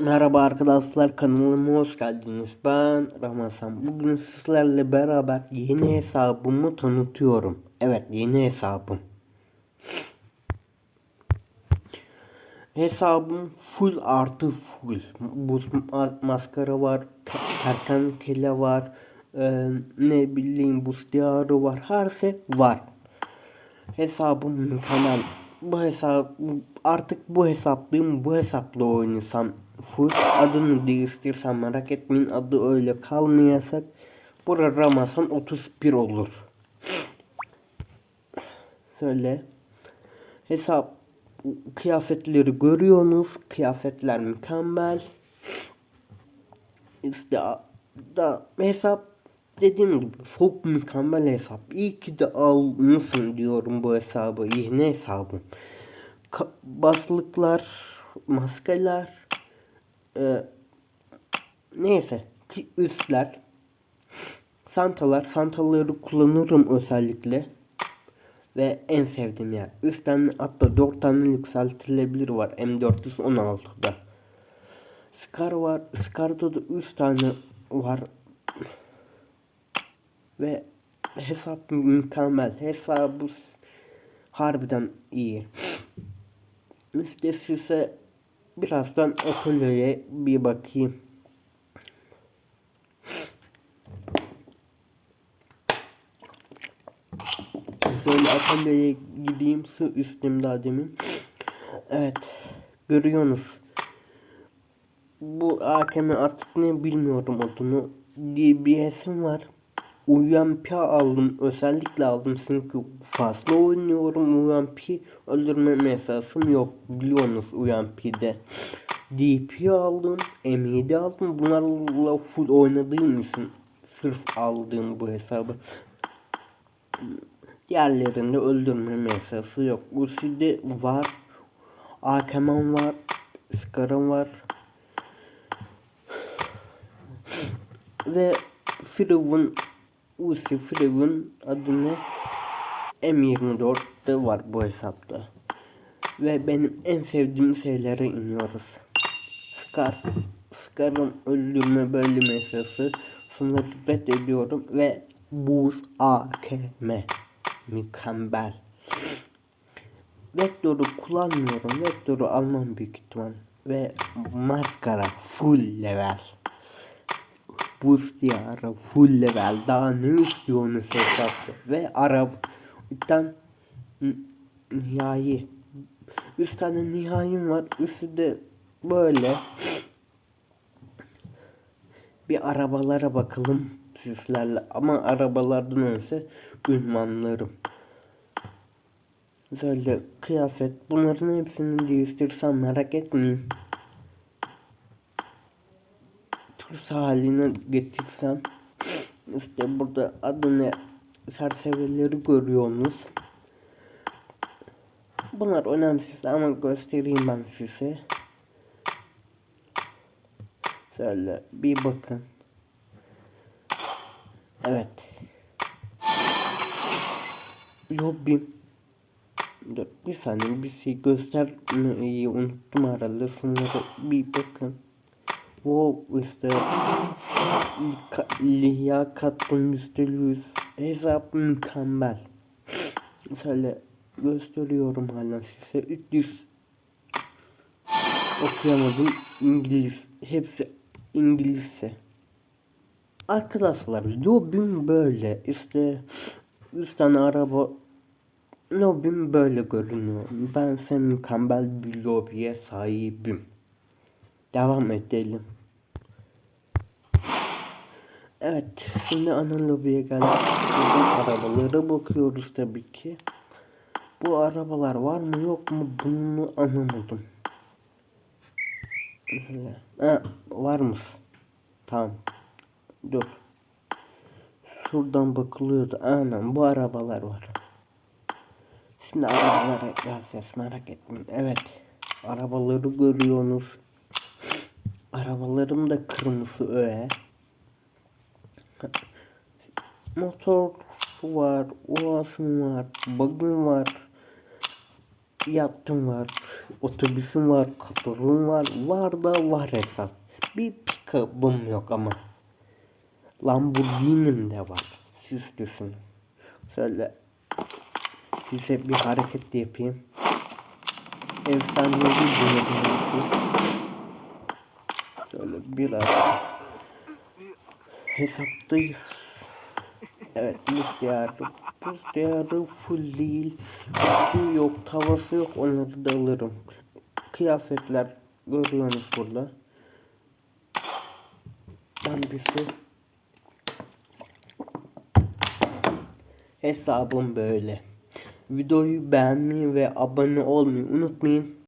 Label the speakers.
Speaker 1: Merhaba arkadaşlar kanalıma hoş geldiniz. Ben Ramazan. Bugün sizlerle beraber yeni hesabımı tanıtıyorum. Evet yeni hesabım. Hesabım full artı full. Buz ma- maskara var, ke- kertenkele var, e, ne bileyim buz diyarı var, her şey var. Hesabım mükemmel. Bu hesap artık bu hesaplıyım. Bu hesapla oynasam full adını değiştirsem merak etmeyin adı öyle kalmayacak. Bura Ramazan 31 olur. Şöyle hesap kıyafetleri görüyorsunuz. Kıyafetler mükemmel. İşte da hesap dediğim gibi çok mükemmel hesap. İyi ki de almışsın diyorum bu hesabı. Yeni hesabım. Ka- baslıklar, maskeler, e, neyse üstler, santalar, santaları kullanırım özellikle. Ve en sevdiğim yer. Üstten hatta 4 tane yükseltilebilir var M416'da. Scar var. Scar'da da 3 tane var. Ve hesap mükemmel. Hesabı harbiden iyi. İşte size birazdan atölyeye bir bakayım. Şöyle atölyeye gideyim. Su üstümde ademin. Evet. Görüyorsunuz. Bu AKM artık ne bilmiyorum adını. DBS'im var. UMP aldım. Özellikle aldım çünkü fazla oynuyorum. UMP öldürme mesasım yok. Biliyorsunuz UMP'de. DP aldım. M7 aldım. Bunlarla full oynadığım için sırf aldığım bu hesabı. Diğerlerinde öldürme mesası yok. Usi'de var. AKM'm var. Scar'ım var. Ve Firavun Usi Firavun adını M24'te var bu hesapta. Ve benim en sevdiğim şeylere iniyoruz. Scar. Scar'ın öldürme bölüm esası. Sınırı ediyorum ve Buz AKM. Mükemmel. Vektörü kullanmıyorum. Vektörü almam büyük ihtimal. Ve maskara full level. Buz diyarı full level. Daha ne istiyorsunuz hesapta? Ve Arap'tan nihai. Üç tane nihayim var. Üstü de böyle. Bir arabalara bakalım sizlerle. Ama arabalardan önce ünvanlarım. Şöyle kıyafet. Bunların hepsini değiştirsem merak etmeyin. Turs haline getirsem. İşte burada adını serseveleri görüyorsunuz. Bunlar önemsiz ama göstereyim ben size. Şöyle bir bakın. Evet. Lobbim. Dur bir saniye bir şey göstermeyi unuttum herhalde. Şunlara bir bakın. Wow işte liyakatın yüzde yüz hesap mükemmel. Şöyle gösteriyorum hala size 300 okuyamadım İngiliz hepsi İngilizce. Arkadaşlar lobim böyle işte 3 tane araba lobim böyle görünüyor. Ben sen mükemmel bir lobiye sahibim. Devam edelim. Evet şimdi ana lobiye geldik. Arabalara bakıyoruz tabii ki. Bu arabalar var mı yok mu bunu anlamadım. Ha, var mı? Tamam. Dur. Şuradan bakılıyordu. Aynen bu arabalar var. Şimdi arabalara geleceğiz merak etmeyin. Evet. Arabaları görüyorsunuz. Arabalarım da kırmızı öğe. Motor var, uasım var, bugün var, yattım var. Otobüsüm var, katırım var, var da var hesap. Bir pick-up'ım yok ama. Lamborghini'm de var. Siz düşünün. Şöyle size bir hareket yapayım. Efsanevi bir yapayım. Şöyle biraz hesaptayız. Evet buz diyarı. Buz diyarı full değil. Üstü yok, tavası yok. Onları da alırım. Kıyafetler görüyorsunuz burada. Ben bir şey Hesabım böyle. Videoyu beğenmeyi ve abone olmayı unutmayın.